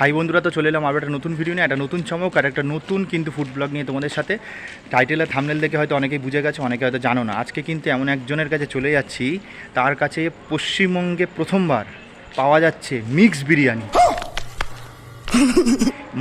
High বন্ধুরা, তো চলে এলাম আবার একটা নতুন ভিডিও নিয়ে, একটা নতুন চমক আর একটা নতুন কিন্তু ফুড ব্লগ নিয়ে তোমাদের সাথে। টাইটেল আর থামনেল দেখে হয়তো অনেকেই বুঝে গেছে, অনেকে হয়তো জানো না। আজকে কিন্তু এমন একজনের কাছে চলে যাচ্ছি, তার কাছে পশ্চিমবঙ্গে প্রথমবার পাওয়া যাচ্ছে মিক্স বিরিয়ানি।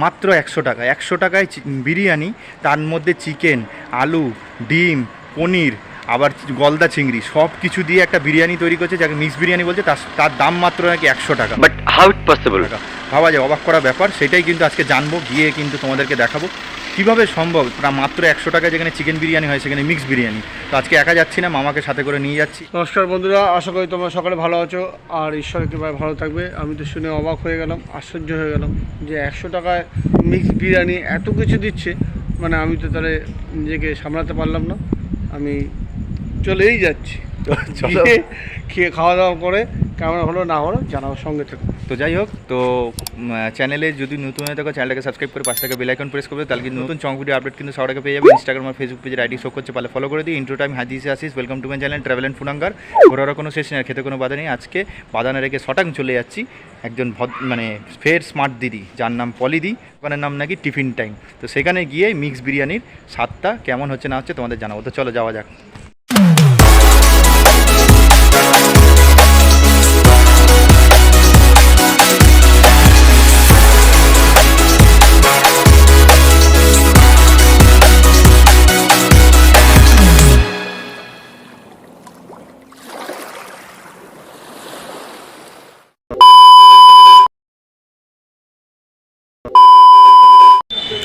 মাত্র একশো টাকা একশো টাকায় বিরিয়ানি, তার মধ্যে চিকেন আলু, ডিম, পনির আবার গলদা চিংড়ি সব কিছু দিয়ে একটা বিরিয়ানি তৈরি করছে যাকে মিক্স বিরিয়ানি বলছে তার তার দাম মাত্র নাকি একশো টাকা। But how it possible? টাকা। ভাবা যায় অবাক করা ব্যাপার সেটাই কিন্তু আজকে জানব গিয়ে কিন্তু তোমাদেরকে দেখাবো। কীভাবে সম্ভব? প্রায় মাত্র একশো টাকায় যেখানে চিকেন বিরিয়ানি হয় সেখানে মিক্স বিরিয়ানি। তো আজকে একা যাচ্ছি না মামাকে সাথে করে নিয়ে যাচ্ছি। নমস্কার বন্ধুরা আশা করি তোমরা সকালে ভালো আছো আর ঈশ্বরের কৃপায় ভালো থাকবে। আমি তো শুনে অবাক হয়ে গেলাম আশ্চর্য হয়ে গেলাম যে একশো টাকায় মিক্স বিরিয়ানি এত কিছু দিচ্ছে। মানে আমি তো তাহলে নিজেকে সামলাতে পারলাম না। আমি চলেই যাচ্ছি। খেয়ে খাওয়া দাওয়া করে কেমন হলো না হলো জানাব সঙ্গে থেকে। তো যাই হোক তো চ্যানেলে যদি নতুন হয়ে থাকো চ্যানেলটাকে সাবস্ক্রাইব করে পাঁচ টাকা বেল আইকন প্রেস করবে তাহলে কিন্তু নতুন চং ভিডিও আপডেট কিন্তু আগে পেয়ে যাবে। ইনস্টাগ্রাম আর ফেসবুক পেজের আইডি শো করছে পালে ফলো করে দিই ইন্ট্রো টাইম হাজিসে আসিস welcome to my channel travel and ফুনাঙ্গার ঘোরারও কোনো শেষ নেই আর খেতে কোনো বাধা নেই। আজকে বাদানে রেখে শটাং চলে যাচ্ছি। একজন ভদ মানে ফের স্মার্ট দিদি যার নাম পলিদি ওখানের নাম নাকি টিফিন টাইম তো সেখানে গিয়ে মিক্স বিরিয়ানির স্বাদটা কেমন হচ্ছে না হচ্ছে তোমাদের জানাব। তো চলো যাওয়া যাক।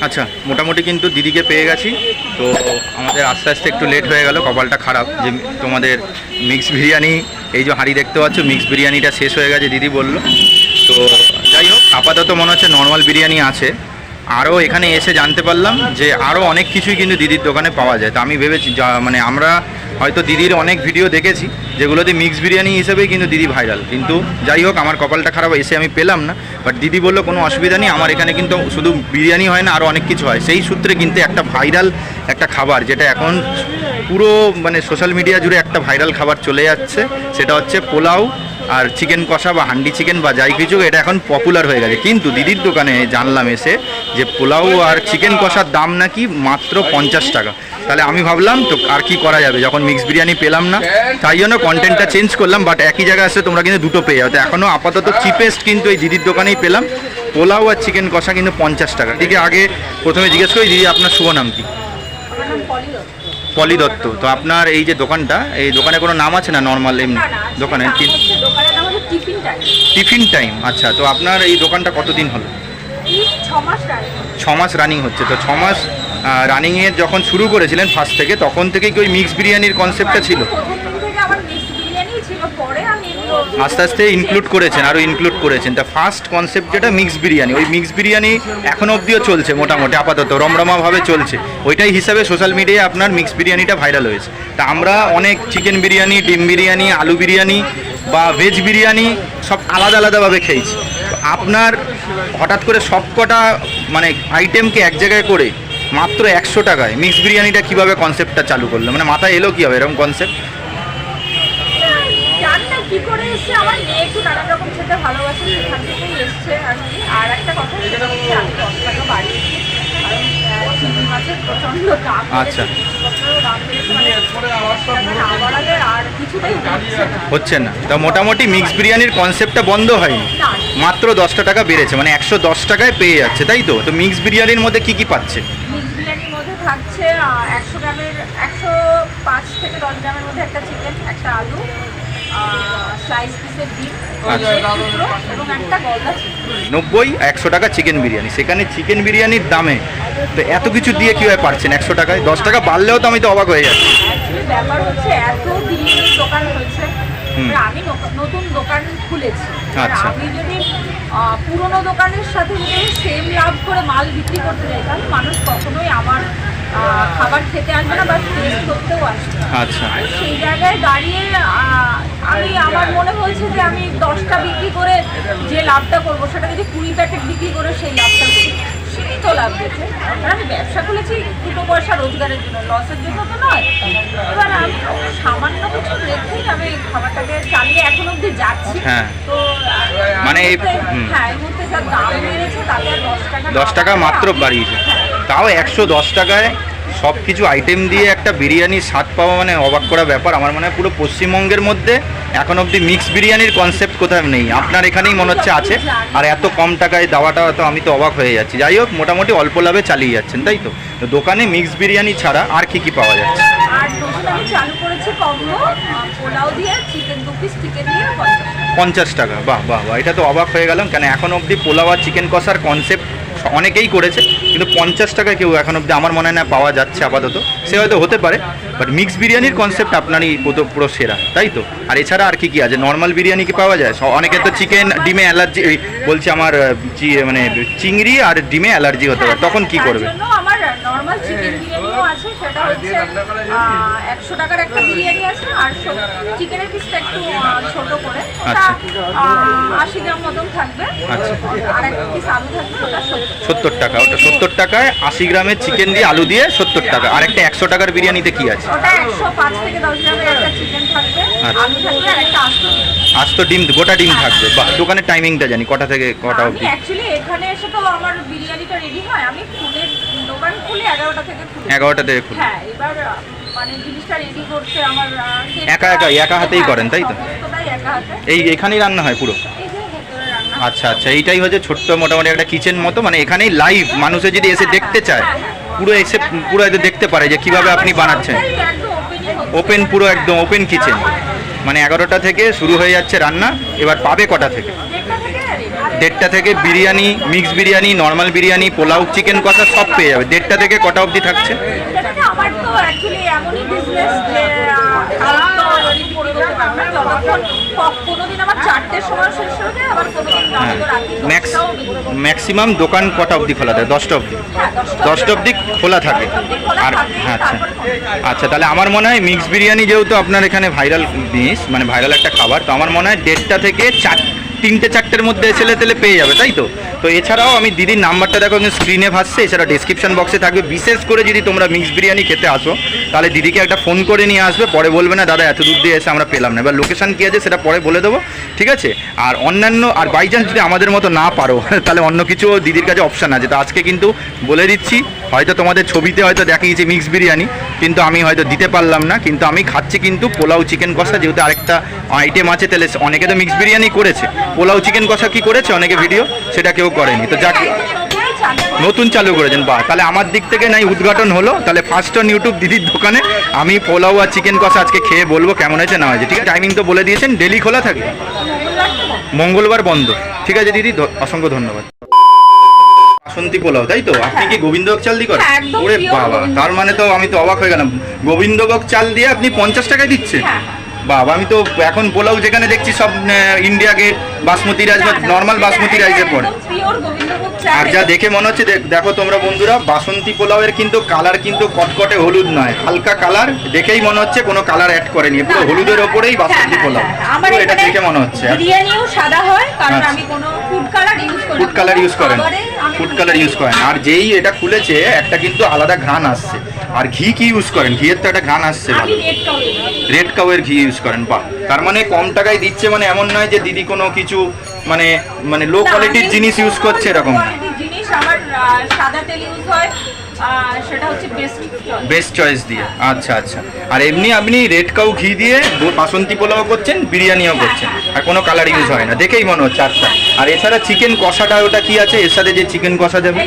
আচ্ছা মোটামুটি কিন্তু দিদিকে পেয়ে গেছি। তো আমাদের আস্তে আস্তে একটু লেট হয়ে গেল, কপালটা খারাপ। যে তোমাদের মিক্স বিরিয়ানি, এই যে হাঁড়ি দেখতে পাচ্ছ মিক্স বিরিয়ানিটা শেষ হয়ে গেছে, দিদি বলল। তো যাই হোক, আপাতত মনে হচ্ছে নর্মাল বিরিয়ানি আছে। আরও এখানে এসে জানতে পারলাম যে আরও অনেক কিছুই কিন্তু দিদির দোকানে পাওয়া যায়। তো আমি ভেবেছি, যা- মানে আমরা হয়তো দিদির অনেক ভিডিও দেখেছি। যেগুলোতে মিক্স বিরিয়ানি হিসেবেই কিন্তু দিদি ভাইরাল কিন্তু যাই হোক, আমার কপালটা খারাপ এসে আমি পেলাম না। বাট দিদি বলল, কোনো অসুবিধা নেই, আমার এখানে কিন্তু শুধু বিরিয়ানি হয় না আরও অনেক কিছু হয়। সেই সূত্রে কিন্তু একটা ভাইরাল একটা খাবার, যেটা এখন পুরো মানে সোশ্যাল মিডিয়া জুড়ে একটা ভাইরাল খাবার চলে যাচ্ছে, সেটা হচ্ছে পোলাও আর চিকেন কষা বা হান্ডি চিকেন বা যাই কিছু, এটা এখন পপুলার হয়ে গেছে। কিন্তু দিদির দোকানে জানলাম এসে যে পোলাও আর চিকেন কষার দাম নাকি মাত্র পঞ্চাশ টাকা। তাহলে আমি ভাবলাম, তো আর কি করা যাবে? যখন মিক্স বিরিয়ানি পেলাম না, তাই জন্য কন্টেন্টটা চেঞ্জ করলাম বাট একই জায়গায় আসলে তোমরা কিন্তু দুটো পেয়ে যাবে তো এখনও আপাতত চিপেস্ট কিন্তু এই দিদির দোকানেই পেলাম। পোলাও আর চিকেন কষা কিন্তু পঞ্চাশ টাকা। দিদি আগে প্রথমে জিজ্ঞেস করি, দিদি, আপনার শুভ নাম কি? পলি দত্ত। তো আপনার এই যে দোকানটা এই দোকানে কোনো নাম আছে না নর্মাল এমনি দোকানে টিফিন টাইম। আচ্ছা তো আপনার এই দোকানটা কতদিন হলো এই ছ মাস আগে। ছ মাস রানিং হচ্ছে তো ছমাস মাস রানিংয়ের যখন শুরু করেছিলেন ফার্স্ট থেকে তখন থেকেই কি ওই মিক্স বিরিয়ানির কনসেপ্টটা ছিল প্রথম দিন থেকে আমার মিক্স বিরিয়ানিই ছিল, পরে আমি এগুলো- আস্তে আস্তে ইনক্লুড করেছেন আরও ইনক্লুড করেছেন। তা ফার্স্ট কনসেপ্ট যেটা মিক্স বিরিয়ানি ওই মিক্স বিরিয়ানি এখন অবধিও চলছে মোটামুটি, আপাতত রমরমাভাবে চলছে। ওইটাই হিসাবে সোশ্যাল মিডিয়ায় আপনার মিক্স বিরিয়ানিটা ভাইরাল হয়েছে। তা আমরা অনেক চিকেন বিরিয়ানি ডিম বিরিয়ানি আলু বিরিয়ানি বা ভেজ বিরিয়ানি সব আলাদা আলাদাভাবে খেয়েছি। আপনার হঠাৎ করে সব কটা মানে আইটেমকে এক জায়গায় করে মাত্র একশো টাকায় মিক্স বিরিয়ানিটা কীভাবে কনসেপ্টটা চালু করল? মানে মাথায় এলো কীভাবে এরকম কনসেপ্ট কি করে এসছে, আমার মেয়ে একটু নানান রকম খেতে ভালোবাসে, সেখান থেকেই এসছে আর কি। আর একটা কথা সেটা হচ্ছে আমি দশ টাকা বাড়িয়েছি। কারণ, চিংড়ি মাছের প্রচণ্ড দাম আচ্ছা। মানে হচ্ছে না। তা মোটামুটি মিক্স বিরিয়ানির কনসেপ্টটা বন্ধ হয়নি মাত্র দশটা টাকা বেড়েছে মানে একশো দশ টাকায় পেয়ে যাচ্ছে তাই তো তো মিক্স বিরিয়ানির মধ্যে কি কি পাচ্ছে মিক্স বিরিয়ানির মধ্যে থাকছে একশো গ্রামের একশো পাঁচ থেকে দশ গ্রামের মধ্যে একটা চিকেন একটা আলু আচ্ছা। নব্বই একশো টাকা চিকেন বিরিয়ানি। সেখানে চিকেন বিরিয়ানির দামে তো এত কিছু দিয়ে কীভাবে পারছেন একশো টাকায়? দশ টাকা বাড়লেও তো আমি তো অবাক হয়ে যাচ্ছি। ব্যাপার হচ্ছে এত দোকান হয়েছে আমি নতুন দোকান খুলেছি। আচ্ছা। আমি যদি পুরনো দোকানের সাথে যদি সেম লাভ করে মাল বিক্রি করতে যাই তাহলে মানুষ কখনোই আমার খাবার খেতে আসবে না বা টেস্ট করতেও আসবে। আচ্ছা। সেই জায়গায় দাঁড়িয়ে আমি আমার মনে হয়েছে যে আমি দশটা বিক্রি করে যে লাভটা করব সেটা যদি কুড়ি প্যাকেট বিক্রি করে সেই লাভটা করি সীমিত লাভ দিচ্ছে কারণ আমি ব্যবসা খুলেছি দুটো পয়সা রোজগারের জন্য লসের জন্য তো নয়। এবার আমি সামান্য কিছু রেখেই আমি খাবারটাকে চালিয়ে এখন অব্দি যাচ্ছি। হ্যাঁ। তো মানে হ্যাঁ এই মুহূর্তে যা দাম বেড়েছে তাতে দশ টাকা দশ টাকা মাত্র বাড়িয়েছে। তাও একশো দশ টাকায় সব কিছু আইটেম দিয়ে একটা বিরিয়ানির স্বাদ পাওয়া মানে অবাক করা ব্যাপার। আমার মনে হয় পুরো পশ্চিমবঙ্গের মধ্যে এখন অবধি মিক্স বিরিয়ানির কনসেপ্ট কোথাও নেই। আপনার এখানেই মনে হচ্ছে আছে। আর এত কম টাকায় দেওয়াটা তো আমি তো অবাক হয়ে যাচ্ছি। যাই হোক মোটামুটি অল্প লাভে চালিয়ে যাচ্ছেন তাই তো? তো দোকানে মিক্স বিরিয়ানি ছাড়া আর কি কি পাওয়া যাচ্ছে। পঞ্চাশ টাকা। বাহ বাহ বাহ। এটা তো অবাক হয়ে গেলাম। কেন এখন অবধি পোলাও আর চিকেন কষার কনসেপ্ট অনেকেই করেছে, কিন্তু পঞ্চাশ টাকা কেউ এখন অব্দি আমার মনে হয় না পাওয়া যাচ্ছে আপাতত। সে হয়তো হতে পারে বাট মিক্স বিরিয়ানির কনসেপ্ট আপনারই পুরো পুরো সেরা, তাই তো? আর এছাড়া আর কি কী আছে? নর্মাল বিরিয়ানি কি পাওয়া যায়? অনেকে তো চিকেন ডিমে অ্যালার্জি বলছি আমার মানে চিংড়ি আর ডিমে অ্যালার্জি হতে পারে, তখন কি করবে? আমার নর্মাল আছে সেটা হচ্ছে একশো টাকার একটা বিরিয়ানি আছে আর চিকেনের পিসটা একটু ছোট করে। ওটা আচ্ছা। আশি গ্রাম মতন থাকবে। আচ্ছা। আর এক পিস আলু থাকবে ওটা সত্তর টাকা। ওটা সত্তর টাকায় আশি গ্রামের চিকেন দিয়ে আলু দিয়ে সত্তর টাকা। আর একটা একশো টাকার বিরিয়ানিতে কি আছে? ওটা একশো পাঁচ থেকে দশ গ্রামের একটা চিকেন থাকবে আচ্ছা। আলু থাকবে আর একটা আস্ত ডিম। আজ তো ডিম গোটা ডিম থাকবে। বা দোকানের টাইমিংটা জানি কটা থেকে কটা অবধি? অ্যাকচুয়ালি এখানে এসে তো আমার বিরিয়ানিটা রেডি হয় আমি দোকান খুলে এগারোটা থেকে খুলে। এগারোটা থেকে খুলে। হ্যাঁ এবার মানে জিনিসটা রেডি করতে আমার একা একা- একা হাতেই হ্যাঁ, করেন, তাই তো? এই এখানেই রান্না হয় পুরো? আচ্ছা আচ্ছা এইটাই হচ্ছে ছোট্ট মোটামুটি একটা কিচেন মতো মানে এখানেই লাইভ মানুষে যদি এসে দেখতে চায় পুরো এসে পুরো এসে দেখতে পারে যে কীভাবে আপনি বানাচ্ছেন। ওপেন পুরো একদম ওপেন কিচেন মানে এগারোটা থেকে শুরু হয়ে যাচ্ছে রান্না এবার পাবে কটা থেকে? দেড়টা থেকে biryani mix biryani normal biryani pulao chicken কষা সব পেয়ে যাবে। দেড়টা থেকে কটা অবধি থাকছে? হয়ে। ম্যাক্সিমাম দোকান কটা অবধি খোলা থাকে? দশটা অবধি? হ্যাঁ, দশটা অবধি খোলা থাকে। আর আচ্ছা। আচ্ছা তাহলে আমার মনে হয় মিক্স বিরিয়ানি যেহেতু আপনার এখানে ভাইরাল জিনিস মানে ভাইরাল একটা খাবার তো আমার মনে হয় দেড়টা থেকে চার তিনটে চারটের মধ্যে ছেলে তেলে পেয়ে যাবে, তাই তো? তো এছাড়াও আমি দিদির নাম্বারটা দেখো স্ক্রিনে ভাসছে, এছাড়া ডিসক্রিপশন বক্সে থাকবে। বিশেষ করে যদি তোমরা মিক্স বিরিয়ানি খেতে আসো, তাহলে দিদিকে একটা ফোন করে নিয়ে আসবে, পরে বলবে, না দাদা, এত দূর দিয়ে এসে আমরা পেলাম না। এবার লোকেশন কী আছে সেটা পরে বলে দেবো, ঠিক আছে? আর অন্যান্য, আর বাই চান্স যদি আমাদের মতো না পারো, তাহলে অন্য কিছু দিদির কাছে অপশান আছে। তো আজকে কিন্তু বলে দিচ্ছি হয়তো তোমাদের ছবিতে হয়তো দেখিয়েছি মিক্স বিরিয়ানি, কিন্তু আমি হয়তো দিতে পারলাম না, কিন্তু আমি খাচ্ছি কিন্তু পোলাও চিকেন কষা, যেহেতু আরেকটা আইটেম আছে, তাহলে অনেকে তো মিক্স বিরিয়ানি করেছে। পোলাও চিকেন কষা কি করেছে অনেকে ভিডিও সেটা কেউ করেনি। তো যাক। নতুন চালু করেছেন, বাহ। তাহলে আমার দিক থেকে নাই, উদ্ঘাটন হলো। তাহলে ফার্স্ট অন ইউটিউব দিদির দোকানে আমি পোলাও আর চিকেন কষা আজকে খেয়ে বলব, কেমন হয়েছে, না হয়েছে। ঠিক আছে টাইমিং তো বলে দিয়েছেন ডেলি খোলা থাকে? মঙ্গলবার বন্ধ। ঠিক আছে, দিদি অসংখ্য ধন্যবাদ। বাসন্তী পোলাও তাই তো? আপনি কি গোবিন্দভোগ চাল দিয়ে করেন? হ্যাঁ, ওরে বাবা তার মানে তো আমি তো অবাক হয়ে গেলাম। গোবিন্দভোগ চাল দিয়ে আপনি পঞ্চাশ টাকায় দিচ্ছেন। হ্যাঁ, বাবা আমি তো এখন পোলাও যেখানে দেখছি সব ইন্ডিয়া গেট বাসমতি রাইস বা নর্মাল বাসমতি রাইসের পরে। আর যা দেখে মনে হচ্ছে দেখ- তোমরা বন্ধুরা বাসন্তী পোলাওয়ের কিন্তু কালার কিন্তু কটকটে হলুদ নয় হালকা কালার দেখেই মনে হচ্ছে কোনো কালার অ্যাড করেনি পুরো হলুদের ওপরেই বাসন্তী পোলাও। আমার এটা দেখে মনে হচ্ছে বিরিয়ানিও সাদা হয় কারণ আচ্ছা। আমি কোনো ফুড কালার ইউজ করি ফুড কালার ইউজ করেন ফুড কালার ইউজ করেন আর যেই এটা খুলেছে একটা কিন্তু আলাদা ঘ্রাণ আসছে আর ঘি কি ইউজ করেন? ঘিয়ের তো একটা ঘ্রাণ আসছে ভালো। রেড কাউয়ের ঘি ইউজ করেন বাহ। তার মানে কম টাকায় দিচ্ছে মানে এমন নয় যে দিদি কোনো কিছু মানে মানে লো কোয়ালিটির জিনিস ইউজ করছে এরকম। না জিনিস আমার সাদা তেল ইউজ হয় সেটা হচ্ছে বেস্ট চয়েস দিয়ে। আচ্ছা আচ্ছা। আর এমনি আপনি রেড কাউ ঘি দিয়ে বাসন্তী পোলাও করছেন বিরিয়ানিও করছেন। আর কোনো কালার ইউজ হয় না। দেখেই মনে হচ্ছে আচ্ছা। আর এছাড়া চিকেন কষাটা ওটা কি আছে? এর সাথে যে চিকেন কষা যাবে?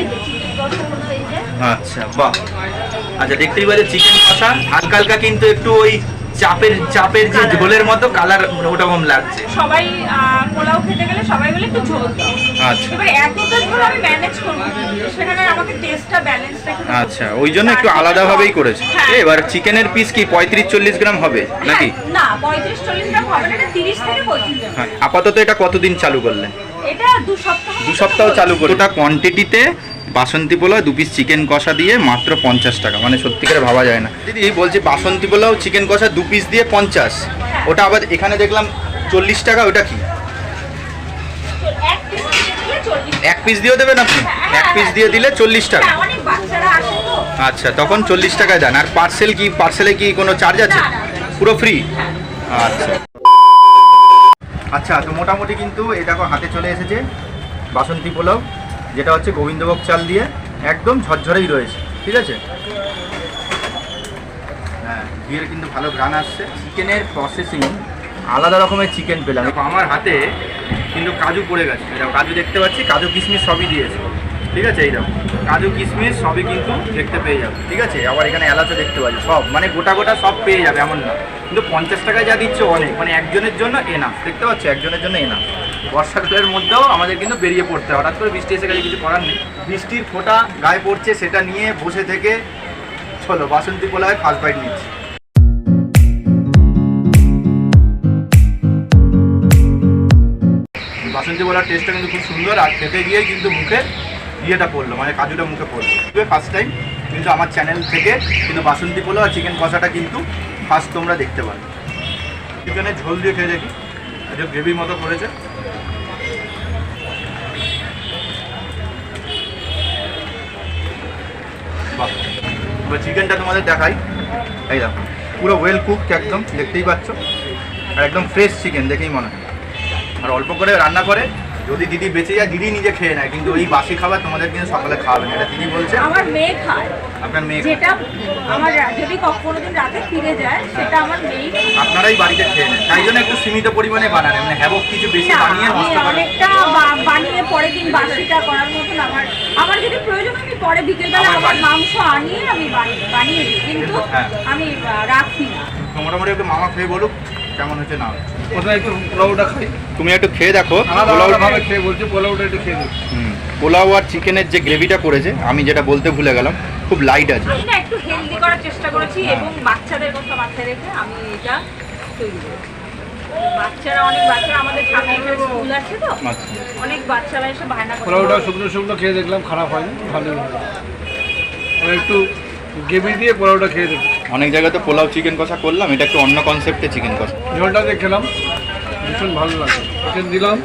আচ্ছা বাহ। আচ্ছা দেখতেই পাচ্ছি চিকেন কষা। হালকা হালকা কিন্তু একটু ওই চাপের চাপের যে ঝোলের মতো কালার ওরকম লাগছে। সবাই পোলাও খেতে গেলে সবাই বলে একটু ঝোল দাও। আচ্ছা। এবার এতটা ঝোল আমি ম্যানেজ করব? সেখানে আমাকে টেস্টটা ব্যালেন্স রেখে আচ্ছা ওই জন্য একটু আলাদাভাবেই করেছে। হ্যাঁ। এবার চিকেনের পিস কি পঁয়ত্রিশ চল্লিশ গ্রাম হবে নাকি? হ্যাঁ, না পঁয়ত্রিশ চল্লিশ গ্রাম হবে না এটা তিরিশ থেকে পঁয়ত্রিশ গ্রাম। হ্যাঁ আপাতত এটা কতদিন চালু করলেন? এটা দু সপ্তাহ দু সপ্তাহ চালু করে ওটা কোয়ান্টিটিতে বাসন্তী পোলাও দু পিস চিকেন কষা দিয়ে মাত্র পঞ্চাশ টাকা। মানে সত্যিকারে ভাবা যায় না। দিদি বলছি বাসন্তী পোলাও চিকেন কষা দু পিস দিয়ে পঞ্চাশ। ওটা আবার এখানে দেখলাম চল্লিশ টাকা ওটা কি? এক পিস দিয়েও দেবেন আপনি? এক পিস দিয়ে দিলে চল্লিশ টাকা। আচ্ছা তখন চল্লিশ টাকায় দেন। আর পার্সেল কি পার্সেলে কি কোনো চার্জ আছে। পুরো ফ্রি। আচ্ছা। আচ্ছা তো মোটামুটি কিন্তু দেখো হাতে চলে এসেছে বাসন্তী পোলাও। যেটা হচ্ছে গোবিন্দভোগ চাল দিয়ে একদম ঝরঝরেই রয়েছে, ঠিক আছে? হ্যাঁ ঘিয়ের কিন্তু ভালো গ্রান আসছে। চিকেনের প্রসেসিং আলাদা রকমের চিকেন পেলাম। আমার হাতে কিন্তু কাজু পড়ে গেছে। এরকম কাজু দেখতে পাচ্ছি, কাজু কিশমিশ সবই দিয়েছে। ঠিক আছে এইরকম কাজু কিশমিশ সবই কিন্তু দেখতে পেয়ে যাবে। ঠিক আছে, আবার এখানে এলাচও দেখতে পাচ্ছি, সব মানে গোটা গোটা সব পেয়ে যাবে, এমন না। কিন্তু পঞ্চাশ টাকায় যা দিচ্ছে, অনেক মানে একজনের জন্য এনা দেখতে পাচ্ছ, একজনের জন্য এনা বর্ষাকালের মধ্যেও আমাদের কিন্তু বেরিয়ে পড়তে হয়। হঠাৎ করে বৃষ্টি এসে গেলে কিছু করার নেই। বৃষ্টির ফোঁটা গায়ে পড়ছে, সেটা নিয়ে বসে থেকে চলো, বাসন্তী পোলায় ফার্স্ট বাইট নিচ্ছি। বাসন্তী পোলার টেস্টটা কিন্তু খুব সুন্দর, আর খেতে গিয়েই কিন্তু মুখে ইয়েটা পড়ল মানে কাজুটা মুখে পড়ল। ফার্স্ট টাইম কিন্তু আমার চ্যানেল থেকে কিন্তু বাসন্তী পোলাও আর চিকেন কষাটা কিন্তু ফার্স্ট তোমরা দেখতে পারো চিকেনের ঝোল দিয়ে খেয়ে দেখি গ্রেভির মতো করেছে। চিকেনটা তোমাদের দেখাই। এই দেখো, পুরো ওয়েল কুক একদম, দেখতেই পাচ্ছ। আর একদম ফ্রেশ চিকেন দেখেই মনে হয়। আর অল্প করে রান্না করে যদি দিদি বেঁচে যায় দিদি নিজে খেয়ে নেয় কিন্তু ওই বাসি খাবার তোমাদের কিন্তু সকালে খাওয়াবে না এটা দিদি বলছে। আমার মেয়ে খায়। আপনার মেয়ে যেটা আমার যদি ক- কোনোদিন রাতে ফিরে যায় সেটা আমার খায়। আপনারাই বাড়িতে খেয়ে নেন। তাই জন্য একটু সীমিত পরিমাণে বানান মানে হ্যাবক কিছু বেশি বানিয়ে নষ্ট করেন। অনেকটা বানিয়ে পরের দিন বাসিটা করার মতন আমার আমার যদি প্রয়োজন হয় আমি পরে বিকেলবেলা আমার মাংস আনিয়ে আমি বানিয়ে দিই। কিন্তু হ্যাঁ। আমি রাখি না। মোটামুটি একটু মামা খেয়ে বলুক। কেমন হচ্ছে না। কোথায় একটু পোলাওটা খাই। তুমি একটু খেয়ে দেখো আলাদা খেয়ে বলছি পোলাওটা একটু খেয়ে হুম, পোলাও আর চিকেনের যে গ্রেভিটা করেছে আমি যেটা বলতে ভুলে গেলাম খুব লাইট আছে। আমি না একটু হেলদি করার চেষ্টা করেছি এবং বাচ্চাদের কথা মাথায় রেখে আমি এটা তৈরি করেছি। বাচ্চারা অনেক বাচ্চারা আমাদের সামনে এখানে স্কুল আছে তো আচ্ছা। অনেক বাচ্চারা এসে বায়না করে পোলাওটা শুকনো শুকনো খেয়ে দেখলাম খারাপ হয়নি ভালোই একটু গ্রেভি দিয়ে পোলাওটা খেয়ে দেখি অনেক জায়গাতে পোলাও চিকেন কষা করলাম এটা একটু অন্য কনসেপ্টে চিকেন কষা। ঝোলটা দিয়ে খেলাম ভীষণ ভালো লাগল চিকেন দিলাম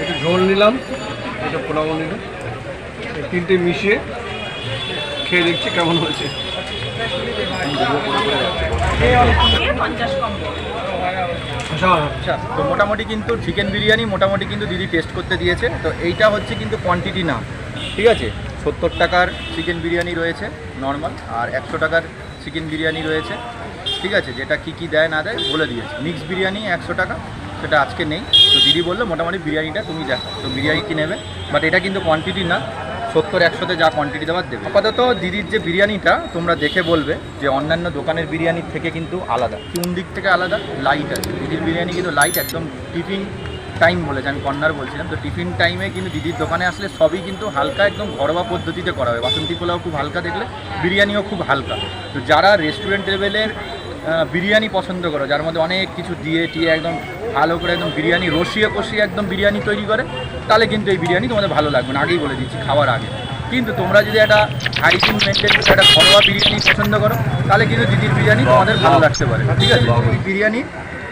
একটু ঝোল নিলাম এটা পোলাও নিলাম। এই তিনটে মিশিয়ে খেয়ে দেখছি কেমন হয়েছে। দেবো। আচ্ছা তো মোটামুটি কিন্তু চিকেন বিরিয়ানি মোটামুটি কিন্তু দিদি টেস্ট করতে দিয়েছে তো এইটা হচ্ছে কিন্তু কোয়ান্টিটি না ঠিক আছে? সত্তর টাকার চিকেন বিরিয়ানি রয়েছে নর্মাল আর একশো টাকার চিকেন বিরিয়ানি রয়েছে। ঠিক আছে, যেটা কি কি দেয় না দেয় বলে দিয়েছে। মিক্স বিরিয়ানি একশো টাকা, সেটা আজকে নেই। তো দিদি বলল, মোটামুটি বিরিয়ানিটা তুমি দেখো। তো বিরিয়ানি কি নেবে? বাট এটা কিন্তু কোয়ান্টিটি না। সত্তর একশোতে যা কোয়ান্টিটি দেওয়ার দেবে। আপাতত দিদির যে বিরিয়ানিটা, তোমরা দেখে বলবে যে অন্যান্য দোকানের বিরিয়ানির থেকে কিন্তু আলাদা। কোন দিক থেকে আলাদা লাইট আছে। দিদির বিরিয়ানি কিন্তু লাইট একদম টিফিন টাইম বলেছে আমি কর্নার বলছিলাম। তো টিফিন টাইমে কিন্তু দিদির দোকানে আসলে সবই কিন্তু হালকা একদম ঘরোয়া পদ্ধতিতে করা হয়। বাসন্তী পোলাও খুব হালকা দেখলে বিরিয়ানিও খুব হালকা। তো যারা রেস্টুরেন্ট লেভেলের বিরিয়ানি পছন্দ করো যার মধ্যে অনেক কিছু দিয়ে টিয়ে একদম ভালো করে একদম বিরিয়ানি রসিয়ে কষিয়ে একদম বিরিয়ানি তৈরি করে তাহলে কিন্তু এই বিরিয়ানি তোমাদের ভালো লাগবে না। আগেই বলে দিচ্ছি খাওয়ার আগে। কিন্তু তোমরা যদি একটা হাইজিন মেনটেন করে একটা ঘরোয়া বিরিয়ানি পছন্দ করো তাহলে কিন্তু দিদির বিরিয়ানি তোমাদের ভালো লাগতে পারে। ঠিক আছে? এই বিরিয়ানি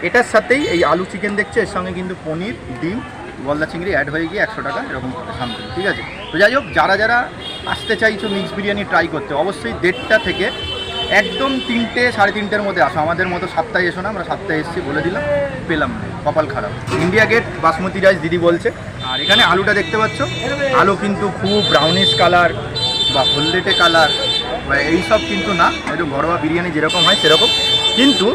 এটার সাথেই এই আলু চিকেন দেখছে? এর সঙ্গে কিন্তু পনির, ডিম, গলদা চিংড়ি অ্যাড হয়ে গিয়ে একশো টাকা এরকম সামথিং ঠিক আছে? তো যাই হোক, যারা যারা আসতে চাইছো মিক্স বিরিয়ানি ট্রাই করতে, অবশ্যই দেড়টা থেকে একদম তিনটে, সাড়ে তিনটের মধ্যে আসো। আমাদের মতো সাতটায় এসো না, আমরা সাতটায় এসেছি, বলে দিলাম, পেলাম কপাল খারাপ। ইন্ডিয়া গেট বাসমতি রাইস দিদি বলছে। আর এখানে আলুটা দেখতে পাচ্ছ? আলু কিন্তু খুব ব্রাউনিশ কালার বা হলদেটে কালার বা এইসব কিন্তু না, একটু ঘরোয়া বিরিয়ানি যেরকম হয় সেরকম। কিন্তু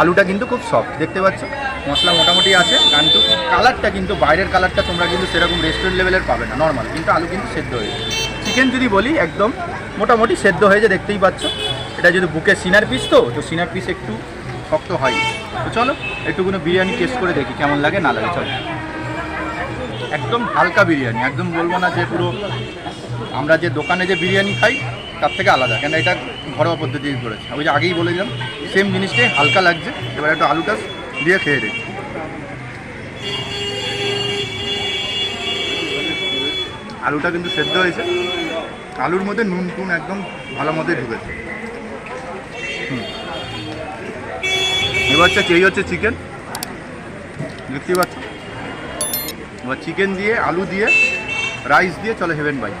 আলুটা কিন্তু খুব সফট দেখতে পাচ্ছ? মশলা মোটামুটি আছে, কিন্তু কালারটা কিন্তু, বাইরের কালারটা তোমরা কিন্তু সেরকম রেস্টুরেন্ট লেভেলের পাবে না নর্মাল কিন্তু আলু কিন্তু সেদ্ধ হয়েছে চিকেন যদি বলি, একদম মোটামুটি সেদ্ধ হয়েছে দেখতেই পাচ্ছ। এটা যদি বুকে সিনার পিস তো তো সিনার পিস একটু শক্ত হয়। তো চলো, একটুকুনো বিরিয়ানি টেস্ট করে দেখি, কেমন লাগে, না লাগে, চলো। একদম হালকা বিরিয়ানি, একদম বলব না যে পুরো আমরা যে দোকানে যে বিরিয়ানি খাই, তার থেকে আলাদা কেন এটা ঘরোয়া পদ্ধতি করেছে। ওই যে আগেই বলে দিলাম সেম জিনিসটাই হালকা লাগছে। এবার একটু আলুটা দিয়ে খেয়ে দেখি আলুটা কিন্তু সেদ্ধ হয়েছে। আলুর মধ্যে নুন টুন একদম ভালো মতোই ঢুকেছে। এবার হচ্ছে এই হচ্ছে চিকেন। দেখতেই পাচ্ছ? এবার চিকেন দিয়ে, আলু দিয়ে রাইস দিয়ে চলে হেভেন বাই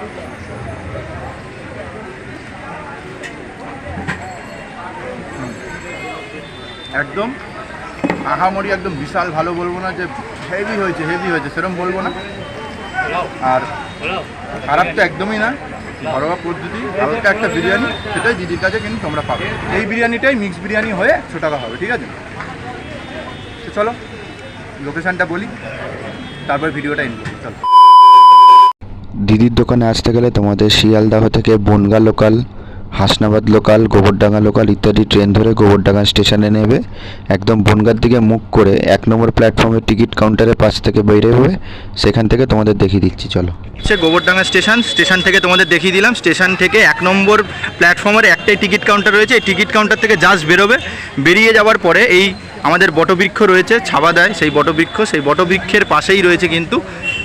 একদম আহামরি একদম বিশাল ভালো বলব না যে হেভি হয়েছে হেভি হয়েছে সেরকম বলব না। আর খারাপ তো একদমই না, ঘরোয়া পদ্ধতি, হালকা একটা বিরিয়ানি, সেটাই দিদির কাছে কিন্তু তোমরা পাবে। এই বিরিয়ানিটাই মিক্স বিরিয়ানি হয়ে একশো টাকা হবে, ঠিক আছে? তো চলো লোকেশানটা বলি, তারপর ভিডিওটা এন্ড করি, চলো। দিদির দোকানে আসতে গেলে তোমাদের শিয়ালদাহ থেকে Bongaon local Hasnabad local, Gobardanga local ইত্যাদি ট্রেন ধরে গোবরডাঙ্গা স্টেশনে নেবে। একদম বনগার দিকে মুখ করে এক নম্বর প্ল্যাটফর্মের টিকিট কাউন্টারের পাশ থেকে বেরিয়ে হবে। সেখান থেকে তোমাদের দেখিয়ে দিচ্ছি, চলো। হচ্ছে গোবরডাঙ্গা স্টেশন। স্টেশন থেকে তোমাদের দেখিয়ে দিলাম। স্টেশন থেকে এক নম্বর প্ল্যাটফর্মের একটাই টিকিট কাউন্টার রয়েছে। এই টিকিট কাউন্টার থেকে জাস্ট বেরোবে। বেরিয়ে যাওয়ার পরে এই আমাদের বটবৃক্ষ রয়েছে, ছাবা দেয়। সেই বটবৃক্ষ, সেই বটবৃক্ষের পাশেই রয়েছে কিন্তু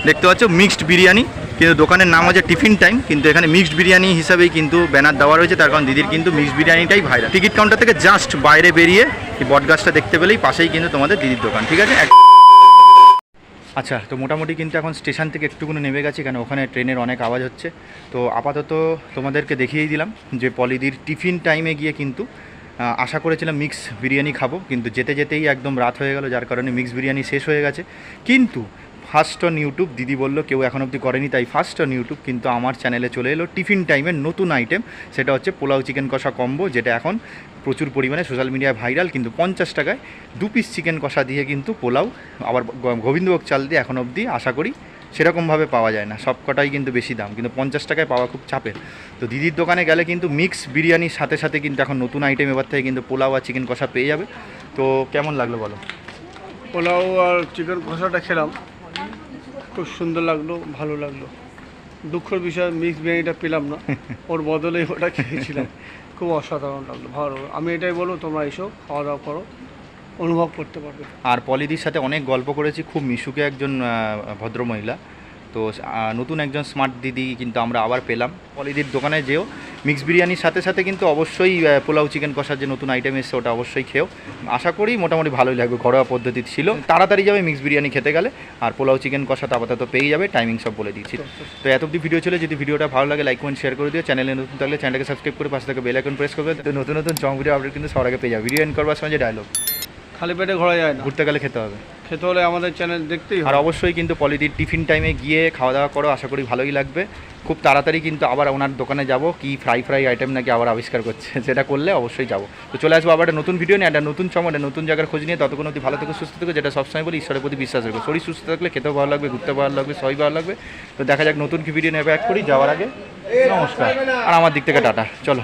দেখতে পাচ্ছ মিক্সড বিরিয়ানি। কিন্তু দোকানের নাম হচ্ছে টিফিন টাইম, কিন্তু এখানে মিক্সড বিরিয়ানি হিসাবেই কিন্তু ব্যানার দেওয়া রয়েছে। তার কারণ দিদির কিন্তু মিক্সড বিরিয়ানিটাই ভাইরাল টিকিট কাউন্টার থেকে জাস্ট বাইরে বেরিয়ে এই বটগাছটা দেখতে পেলেই পাশেই কিন্তু তোমাদের দিদির দোকান, ঠিক আছে? আচ্ছা তো মোটামুটি কিন্তু এখন স্টেশন থেকে একটুকুনি নেমে গেছি, কেন ওখানে ট্রেনের অনেক আওয়াজ হচ্ছে। তো আপাতত তোমাদেরকে দেখিয়েই দিলাম যে পলিদির টিফিন টাইমে গিয়ে কিন্তু আশা করেছিলাম মিক্স বিরিয়ানি খাব, কিন্তু যেতে যেতেই একদম রাত হয়ে গেল, যার কারণে মিক্স বিরিয়ানি শেষ হয়ে গেছে। কিন্তু ফার্স্ট অন ইউটিউব, দিদি বলল কেউ এখন অবধি করেনি, তাই ফার্স্ট অন ইউটিউব, কিন্তু আমার চ্যানেলে চলে এলো টিফিন টাইমের নতুন আইটেম সেটা হচ্ছে পোলাও চিকেন কষা কম্বো যেটা এখন প্রচুর পরিমাণে সোশ্যাল মিডিয়ায় ভাইরাল কিন্তু পঞ্চাশ টাকায় দু পিস চিকেন কষা দিয়ে কিন্তু পোলাও, আবার গোবিন্দভোগ চাল দিয়ে এখন অবধি আশা করি সেরকমভাবে পাওয়া যায় না সব কটাই কিন্তু বেশি দাম, কিন্তু পঞ্চাশ টাকায় পাওয়া খুব চাপের। তো দিদির দোকানে গেলে কিন্তু মিক্স বিরিয়ানির সাথে সাথে কিন্তু এখন নতুন আইটেম এবার থেকে কিন্তু পোলাও আর চিকেন কষা পেয়ে যাবে। তো কেমন লাগল বলো? পোলাও আর চিকেন কষাটা খেলাম। খুব সুন্দর লাগল ভালো লাগল। দুঃখের বিষয় মিক্স বিরিয়ানিটা পেলাম না। ওর বদলে ওটা খেয়েছিলাম। খুব অসাধারণ লাগল ভালো। আমি এটাই বলব তোমরা এসো খাওয়া দাওয়া করো অনুভব করতে পারবে। আর পলিদির সাথে অনেক গল্প করেছি খুব মিশুকে একজন ভদ্রমহিলা। তো নতুন একজন স্মার্ট দিদি কিন্তু আমরা আবার পেলাম। পলিদির দোকানে যেও। মিক্স বিরিয়ানির সাথে সাথে কিন্তু অবশ্যই পোলাও চিকেন কষার যে নতুন আইটেম এসছে ওটা অবশ্যই খেও। আশা করি মোটামুটি ভালোই লাগবে ঘরোয়া পদ্ধতি ছিল। তাড়াতাড়ি যাবে মিক্স বিরিয়ানি খেতে গেলে। আর পোলাও চিকেন কষা তো আপাতত পেয়ে যাবে টাইমিং সব বলে দিচ্ছি। তো এত অব্দি ভিডিও ছিল যদি ভিডিওটা ভালো লাগে লাইক কমেন্ট শেয়ার করে দিও। চ্যানেলে নতুন থাকলে চ্যানেলকে সাবস্ক্রাইব করে পাশে থেকে বেল আইকন প্রেস করবে। তো নতুন নতুন চং ভিডিও আপডেট কিন্তু সবার আগে পেয়ে যাবে। ভিডিও এন্ড করবার সময় যে ডায়লগ খালি পেটে ঘোরা যায় না। ঘুরতে গেলে খেতে হবে। খেতে হলে আমাদের চ্যানেল দেখতেই আর অবশ্যই কিন্তু পলিদির টিফিন টাইমে গিয়ে খাওয়া দাওয়া করো আশা করি ভালোই লাগবে। খুব তাড়াতাড়ি কিন্তু আবার ওনার দোকানে যাব কি ফ্রাই ফ্রাই আইটেম নাকি আবার আবিষ্কার করছে সেটা করলে অবশ্যই যাব। তো চলে আসব আবার একটা নতুন ভিডিও নিয়ে একটা নতুন সময় একটা নতুন জায়গার খোঁজ নিয়ে। ততক্ষণ অবধি ভালো থেকে সুস্থ থেকে যেটা সবসময় বলি ঈশ্বরের প্রতি বিশ্বাস রাখবে শরীর সুস্থ থাকলে খেতেও ভালো লাগবে ঘুরতে ভালো লাগবে সবই ভালো লাগবে। তো দেখা যাক নতুন কি ভিডিও নিয়ে ব্যাক করি যাওয়ার আগে। নমস্কার। আর আমার দিক থেকে টাটা। চলো।